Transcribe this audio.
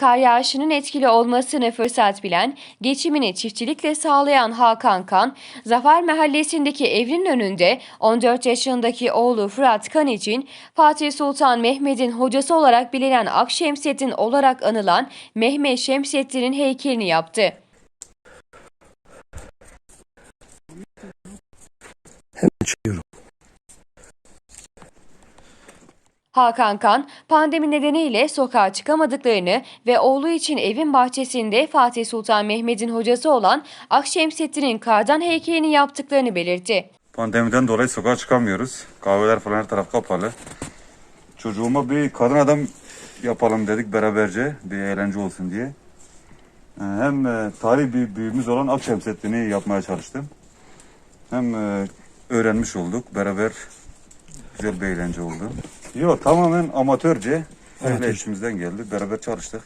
Kar yağışının etkili olmasını fırsat bilen, geçimini çiftçilikle sağlayan Hakan Kan, Zafer Mahallesi'ndeki evinin önünde 14 yaşındaki oğlu Fırat Kan için Fatih Sultan Mehmet'in hocası olarak bilinen Akşemseddin olarak anılan Mehmet Şemseddin'in heykelini yaptı. Hakan Kan, pandemi nedeniyle sokağa çıkamadıklarını ve oğlu için evin bahçesinde Fatih Sultan Mehmet'in hocası olan Akşemseddin'in kardan heykelini yaptıklarını belirtti. Pandemiden dolayı sokağa çıkamıyoruz. Kahveler falan her taraf kapalı. Çocuğuma bir kadın adam yapalım dedik beraberce. Bir eğlence olsun diye. Ee, Hem e, tarih bir büyüğümüz olan Akşemseddin'i yapmaya çalıştım. Hem e, öğrenmiş olduk. Beraber güzel bir eğlence oldu. Yok tamamen amatörce. Öyle Amatör. işimizden geldi. Beraber çalıştık.